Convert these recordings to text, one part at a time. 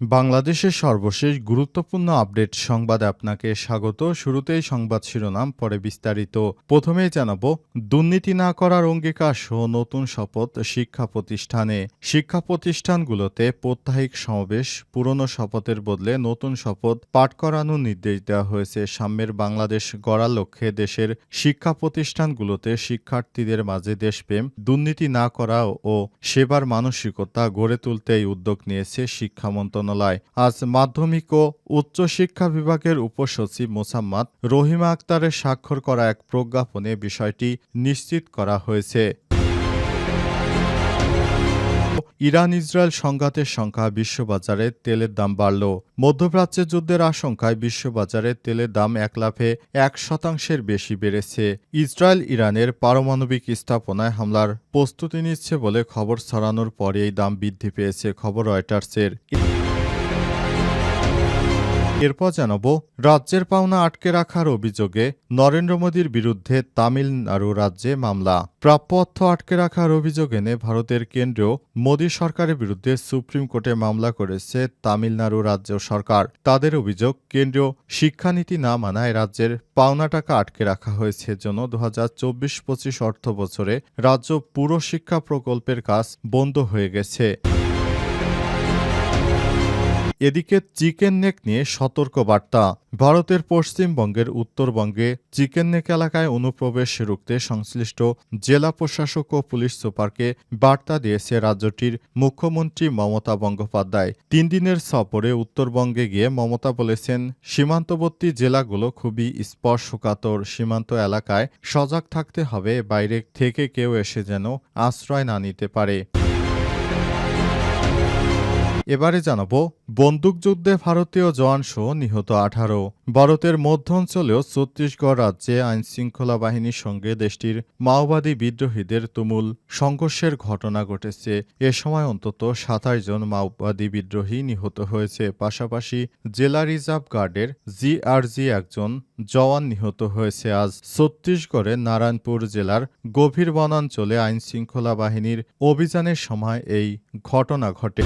বাংলাদেশের সর্বশেষ গুরুত্বপূর্ণ আপডেট সংবাদে আপনাকে স্বাগত। শুরুতেই সংবাদ শিরোনাম, পরে বিস্তারিত। প্রথমেই জানাব, দুর্নীতি না করার অঙ্গীকার সহ নতুন শপথ শিক্ষা প্রতিষ্ঠানে। শিক্ষা প্রতিষ্ঠানগুলোতে প্রত্যাহিক সমাবেশ, পুরনো শপথের বদলে নতুন শপথ পাঠ করানোর নির্দেশ দেওয়া হয়েছে। সাম্যের বাংলাদেশ গড়ার লক্ষ্যে দেশের শিক্ষা প্রতিষ্ঠানগুলোতে শিক্ষার্থীদের মাঝে দেশপ্রেম, দুর্নীতি না করা ও সেবার মানসিকতা গড়ে তুলতে এই উদ্যোগ নিয়েছে শিক্ষা মন্ত্রণালয়। আজ মাধ্যমিক ও উচ্চশিক্ষা বিভাগের উপসচিব মোসাম্মদ রহিমা আক্তারের স্বাক্ষর করা এক প্রজ্ঞাপনে বিষয়টি নিশ্চিত করা হয়েছে। ইরান ইসরায়েল সংঘাতের সংখ্যা বিশ্ববাজারে তেলের দাম বাড়ল। মধ্যপ্রাচ্যের যুদ্ধের আশঙ্কায় বিশ্ববাজারে তেলের দাম এক লাফে এক শতাংশের বেশি বেড়েছে। ইসরায়েল ইরানের পারমাণবিক স্থাপনায় হামলার প্রস্তুতি নিচ্ছে বলে খবর ছড়ানোর পরে এই দাম বৃদ্ধি পেয়েছে, খবর রয়টার্সের। এরপর জানাব, রাজ্যের পাওনা আটকে রাখার অভিযোগে নরেন্দ্র মোদীর বিরুদ্ধে তামিলনাড়ু রাজ্যে মামলা। প্রাপ্য অর্থ আটকে রাখার অভিযোগ এনে ভারতের কেন্দ্রীয় মোদী সরকারের বিরুদ্ধে সুপ্রিম কোর্টে মামলা করেছে তামিলনাড়ু রাজ্য সরকার। তাদের অভিযোগ, কেন্দ্রীয় শিক্ষানীতি না মানায় রাজ্যের পাওনা টাকা আটকে রাখা হয়েছে জন্য দু হাজার চব্বিশ পঁচিশ অর্থ বছরে রাজ্য পুরো শিক্ষা প্রকল্পের কাজ বন্ধ হয়ে গেছে। এদিকে চিকেন নেক নিয়ে সতর্ক বার্তা ভারতের পশ্চিমবঙ্গের উত্তরবঙ্গে চিকেন নেক এলাকায় অনুপ্রবেশ রুখতে সংশ্লিষ্ট জেলা প্রশাসক ও পুলিশ সুপারকে বার্তা দিয়েছে রাজ্যটির মুখ্যমন্ত্রী মমতা বন্দ্যোপাধ্যায়। তিন দিনের সফরে উত্তরবঙ্গে গিয়ে মমতা বলেছেন, সীমান্তবর্তী জেলাগুলো খুবই স্পর্শকাতর। সীমান্ত এলাকায় সজাগ থাকতে হবে। বাইরে থেকে কেউ এসে যেন আশ্রয় না নিতে পারে। এবারে জানাব, বন্দুকযুদ্ধে ভারতীয় জওয়ানসহ নিহত আঠারো। ভারতের মধ্য অঞ্চলেও ছত্তিশগড় রাজ্যে আইন শৃঙ্খলা বাহিনীর সঙ্গে দেশটির মাওবাদী বিদ্রোহীদের তুমুল সংঘর্ষের ঘটনা ঘটেছে। এ সময় অন্তত সাতাশ জন মাওবাদী বিদ্রোহী নিহত হয়েছে। পাশাপাশি জেলা রিজার্ভ গার্ডের জিআরজি একজন জওয়ান নিহত হয়েছে। আজ ছত্তিশগড়ের নারায়ণপুর জেলার গভীর বনাঞ্চলে আইন শৃঙ্খলা বাহিনীর অভিযানের সময় এই ঘটনা ঘটে।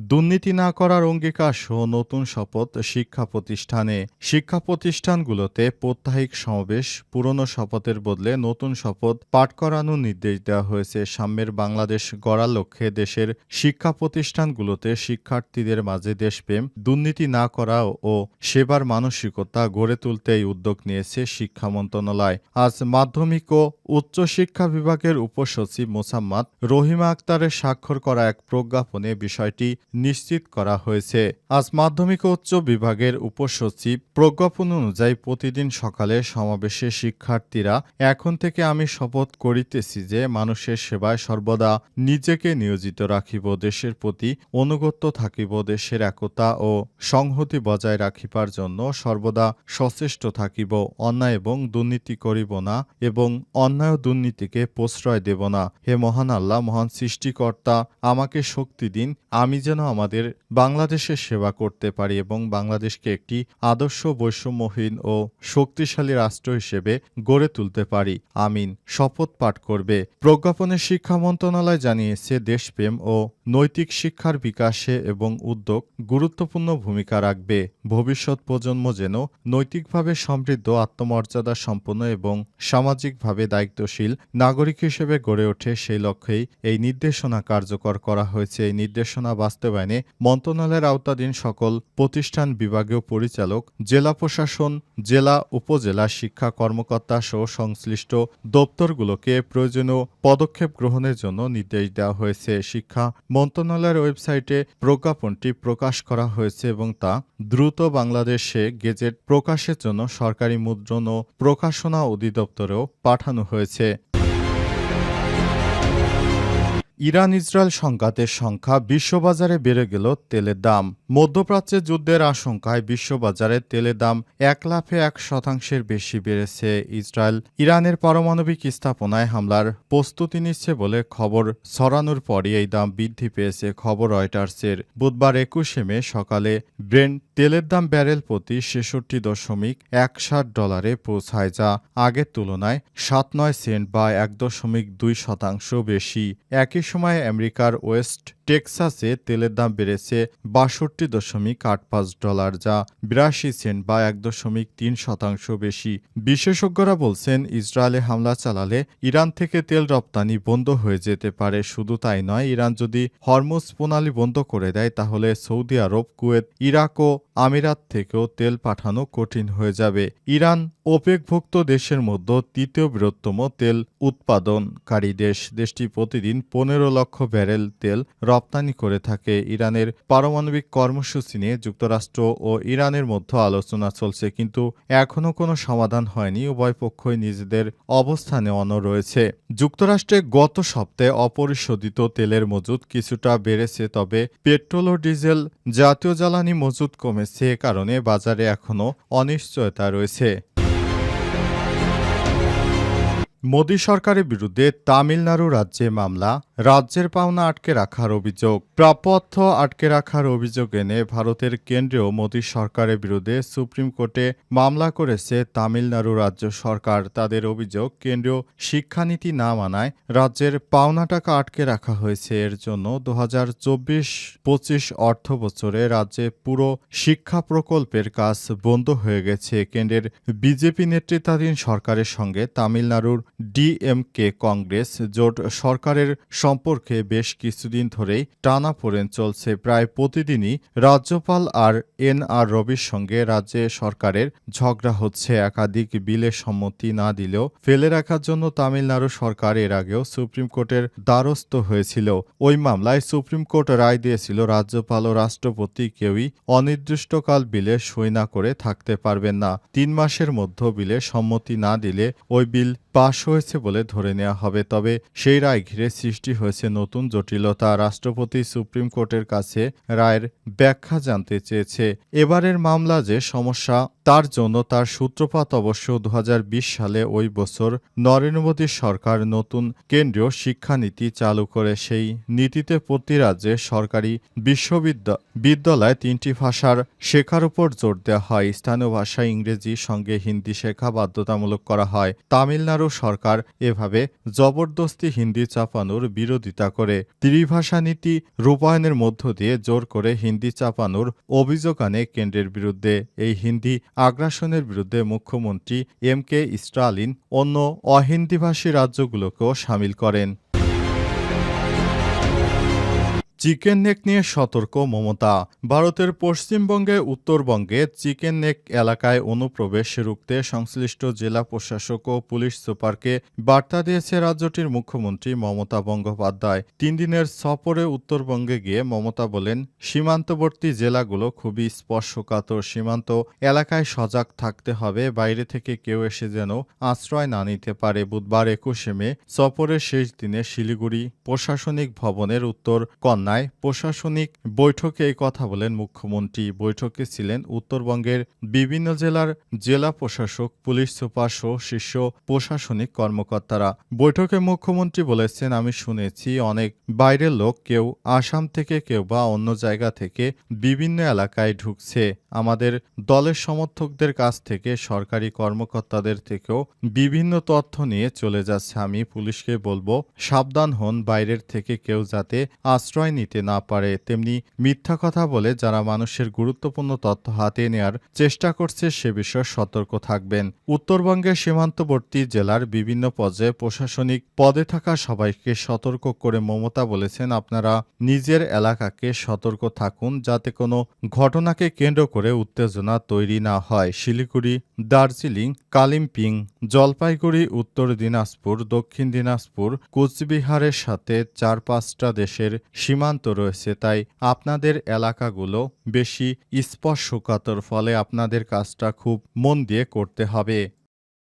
দুর্নীতি না করার অঙ্গীকার সহ নতুন শপথ শিক্ষা প্রতিষ্ঠানে। শিক্ষা প্রতিষ্ঠানগুলোতে প্রত্যাহিক সমাবেশ, পুরনো শপথের বদলে নতুন শপথ পাঠ করানোর নির্দেশ দেওয়া হয়েছে। সাম্যের বাংলাদেশ গড়ার লক্ষ্যে দেশের শিক্ষা প্রতিষ্ঠানগুলোতে শিক্ষার্থীদের মাঝে দেশপ্রেম, দুর্নীতি না করা ও সেবার মানসিকতা গড়ে তুলতে এই উদ্যোগ নিয়েছে শিক্ষা মন্ত্রণালয়। আজ মাধ্যমিক ও উচ্চশিক্ষা বিভাগের উপসচিব মোসাম্মদ রহিমা আক্তারের স্বাক্ষর করা এক প্রজ্ঞাপনে বিষয়টি নিশ্চিত করা হয়েছে। আজ মাধ্যমিক উচ্চ বিভাগের উপসচিব প্রজ্ঞাপন অনুযায়ী প্রতিদিন সকালে সমাবেশে শিক্ষার্থীরা, এখন থেকে আমি শপথ করিতেছি যে মানুষের সেবায় সর্বদা নিজেকে নিয়োজিত রাখিব, দেশের প্রতি অনুগত্য থাকিব, দেশের একতা ও সংহতি বজায় রাখিবার জন্য সর্বদা সচেষ্ট থাকিব, অন্যায় এবং দুর্নীতি করিব না এবং অন্যায় দুর্নীতিকে প্রশ্রয় দেব না। হে মহান আল্লাহ, মহান সৃষ্টিকর্তা, আমাকে শক্তি দিন, আমি যেন আমাদের বাংলাদেশের সেবা করতে পারি এবং বাংলাদেশকে একটি আদর্শ বৈষম্যহীন ও শক্তিশালী রাষ্ট্র হিসেবে গড়ে তুলতে পারি। আমিন। শপথ পাঠ করবে। প্রজ্ঞাপনে শিক্ষা মন্ত্রণালয় জানিয়েছে, দেশপ্রেম ও নৈতিক শিক্ষার বিকাশে এবং উদ্যোগ গুরুত্বপূর্ণ ভূমিকা রাখবে। ভবিষ্যৎ প্রজন্ম যেন নৈতিকভাবে সমৃদ্ধ, আত্মমর্যাদা সম্পন্ন এবং সামাজিকভাবে দায়িত্বশীল নাগরিক হিসেবে গড়ে ওঠে সেই লক্ষ্যেই এই নির্দেশনা কার্যকর করা হয়েছে। এই নির্দেশনা বাস্তবায়নে মন্ত্রণালয়ের আওতাধীন সকল প্রতিষ্ঠান বিভাগীয় পরিচালক, জেলা প্রশাসন, জেলা উপজেলা শিক্ষা কর্মকর্তা সহ সংশ্লিষ্ট দপ্তরগুলোকে প্রয়োজনীয় পদক্ষেপ গ্রহণের জন্য নির্দেশ দেওয়া হয়েছে। শিক্ষা মন্ত্রণালয়ের ওয়েবসাইটে প্রজ্ঞাপনটি প্রকাশ করা হয়েছে এবং তা দ্রুত বাংলাদেশে গেজেট প্রকাশের জন্য সরকারি মুদ্রণ ও প্রকাশনা অধিদপ্তরেও পাঠানো হয়েছে। ইরান ইসরায়েল সংঘাতের সংখ্যা বিশ্ববাজারে বেড়ে গেল তেলের দাম। মধ্যপ্রাচ্যে যুদ্ধের আশঙ্কায় বিশ্ববাজারে তেলের দাম এক লাফে এক শতাংশের বেশি বেড়েছে। ইসরায়েল ইরানের পারমাণবিক স্থাপনায় হামলার প্রস্তুতি নিচ্ছে বলে খবর ছড়ানোর পরই এই দাম বৃদ্ধি পেয়েছে, খবর রয়টার্সের। বুধবার একুশে মে সকালে ব্রেন্ট তেলের দাম ব্যারেল প্রতি ছেষট্টি দশমিক এক ষাট ডলারে পৌঁছায়, যা আগের তুলনায় সাত নয় সেন্ট বা এক দশমিক দুই শতাংশ বেশি। একই সময় আমেরিকার ওয়েস্ট টেক্সাসে তেলের দাম বেড়েছে বাষট্টি দশমিক আট পাঁচ ডলার, যা বিরাশি সেন্ট বা এক দশমিক তিন শতাংশ বেশি। বিশেষজ্ঞরা বলছেন, ইসরায়েলে হামলা চালালে ইরান থেকে তেল রপ্তানি বন্ধ হয়ে যেতে পারে। শুধু তাই নয়, ইরান যদি হরমুজ প্রণালী বন্ধ করে দেয়, তাহলে সৌদি আরব, কুয়েত, ইরাক ও আমিরাত থেকেও তেল পাঠানো কঠিন হয়ে যাবে। ইরান ওপেকভুক্ত দেশের মধ্যে তৃতীয় বৃহত্তম তেল উৎপাদনকারী দেশ। দেশটি প্রতিদিন পনেরো লক্ষ ব্যারেল তেল রপ্তানি করে থাকে ইরানের পারমাণবিক কর্মসূচি নিয়ে যুক্তরাষ্ট্র ও ইরানের মধ্যে আলোচনা চলছে, কিন্তু এখনও কোনো সমাধান হয়নি। উভয় পক্ষই নিজেদের অবস্থানে অন রয়েছে। যুক্তরাষ্ট্রে গত সপ্তাহে অপরিশোধিত তেলের মজুদ কিছুটা বেড়েছে, তবে পেট্রোল ও ডিজেল জাতীয় জ্বালানি মজুদ কমেছে, এ কারণে বাজারে এখনও অনিশ্চয়তা রয়েছে। মোদী সরকারের বিরুদ্ধে তামিলনাড়ু রাজ্যে মামলা, রাজ্যের পাওনা আটকে রাখার অভিযোগ। প্রাপ্য আটকে রাখার অভিযোগ এনে ভারতের কেন্দ্রীয় মোদী সরকারের বিরুদ্ধে সুপ্রিম কোর্টে মামলা করেছে তামিলনাড়ু রাজ্য সরকার। তাদের অভিযোগ, কেন্দ্রীয় শিক্ষানীতি না মানায় রাজ্যের পাওনা টাকা আটকে রাখা হয়েছে। এর জন্য দু হাজার চব্বিশ পঁচিশ অর্থ বছরে রাজ্যে পুরো শিক্ষা প্রকল্পের কাজ বন্ধ হয়ে গেছে। কেন্দ্রের বিজেপি নেতৃত্বাধীন সরকারের সঙ্গে তামিলনাড়ুর ডিএমকে কংগ্রেস জোট সরকারের সম্পর্কে বেশ কিছুদিন ধরেই টানাপোড়েন চলছে। প্রায় প্রতিদিনই রাজ্যপাল আর এন আর রবির সঙ্গে রাজ্যে সরকারের ঝগড়া হচ্ছে। একাধিক বিলে সম্মতি না দিলেও ফেলে রাখার জন্য তামিলনাড়ু সরকার এর আগেও সুপ্রিম কোর্টের দ্বারস্থ হয়েছিল। ওই মামলায় সুপ্রিম কোর্ট রায় দিয়েছিল, রাজ্যপাল ও রাষ্ট্রপতি কেউই অনির্দিষ্টকাল বিলে সই না করে থাকতে পারবেন না। তিন মাসের মধ্যে বিলে সম্মতি না দিলে ওই বিল পাশ হয়েছে বলে ধরে নেওয়া হবে, তবে সেই রায় ঘিরে সৃষ্টি হয়েছে নতুন জটিলতা। রাষ্ট্রপতি সুপ্রিম কোর্টের কাছে রায়ের ব্যাখ্যা জানতে চেয়েছে। এবারের মামলা যে সমস্যা, তার জন্য তার সূত্রপাত অবশ্য দু হাজার বিশ সালে ওই বছর নরেন্দ্র মোদীর সরকার নতুন কেন্দ্রীয় শিক্ষানীতি চালু করে। সেই নীতিতে প্রতি রাজ্যে সরকারি বিশ্ববিদ্যালয় বিদ্যালয়ে তিনটি ভাষার শেখার উপর জোর দেওয়া হয়। স্থানীয় ভাষা ইংরেজি সঙ্গে হিন্দি শেখা বাধ্যতামূলক করা হয়। তামিলনাড়ু সরকার এভাবে জবরদস্তি হিন্দি চাপানোর বিরোধিতা করে। ত্রিভাষা নীতি রূপায়ণের মধ্য দিয়ে জোর করে হিন্দি চাপানোর অভিযোগ আনে কেন্দ্রের বিরুদ্ধে। এই হিন্দি আগ্রাসনের বিরুদ্ধে মুখ্যমন্ত্রী এম কে স্টালিন অন্য অহিন্দিভাষী রাজ্যগুলোকেও সামিল করেন। চিকেন নেক নিয়ে সতর্ক মমতা। ভারতের পশ্চিমবঙ্গে উত্তরবঙ্গে চিকেন নেক এলাকায় অনুপ্রবেশ রুখতে সংশ্লিষ্ট জেলা প্রশাসক ও পুলিশ সুপারকে বার্তা দিয়েছে রাজ্যটির মুখ্যমন্ত্রী মমতা বন্দ্যোপাধ্যায়। তিন দিনের সফরে উত্তরবঙ্গে গিয়ে মমতা বলেন, সীমান্তবর্তী জেলাগুলো খুবই স্পর্শকাতর সীমান্ত, এলাকায় সজাগ থাকতে হবে, বাইরে থেকে কেউ এসে যেন আশ্রয় না নিতে পারে। বুধবার একুশে মে সফরের শেষ দিনে শিলিগুড়ি প্রশাসনিক ভবনের উত্তর কন্যায় প্রশাসনিক বৈঠকে এই কথা বলেন মুখ্যমন্ত্রী। বৈঠকে ছিলেন উত্তরবঙ্গের বিভিন্ন জেলার জেলা প্রশাসক, পুলিশ সুপার সহ শীর্ষ প্রশাসনিক কর্মকর্তারা। বৈঠকে মুখ্যমন্ত্রী বলেছেন, আমি শুনেছি অনেক বাইরের লোক কেউ আসাম থেকে, কেউ বা অন্য জায়গা থেকে বিভিন্ন এলাকায় ঢুকছে। আমাদের দলের সমর্থকদের কাছ থেকে, সরকারি কর্মকর্তাদের থেকেও বিভিন্ন তথ্য নিয়ে চলে যাচ্ছে। আমি পুলিশকে বলব, সাবধান হন, বাইরের থেকে কেউ যাতে আশ্রয় নিতে না পারে, তেমনি মিথ্যা কথা বলে যারা মানুষের গুরুত্বপূর্ণ তথ্য হাতে নেয়ার চেষ্টা করছে সে বিষয়ে সতর্ক থাকবেন। উত্তরবঙ্গের সীমান্তবর্তী জেলার বিভিন্ন পর্যায়ে প্রশাসনিক পদে থাকা সবাইকে সতর্ক করে মমতা বলেছেন, আপনারা নিজের এলাকাকে সতর্ক থাকুন যাতে কোনো ঘটনাকে কেন্দ্র করে উত্তেজনা তৈরি না হয়। শিলিগুড়ি, দার্জিলিং, কালিম্পিং, জলপাইগুড়ি, উত্তর দিনাজপুর, দক্ষিণ দিনাজপুর, কোচবিহারের সাথে চার পাঁচটা দেশের সীমান্ত রয়েছে, তাই আপনাদের এলাকাগুলো বেশি স্পর্শকাতর, ফলে আপনাদের কাজটা খুব মন দিয়ে করতে হবে।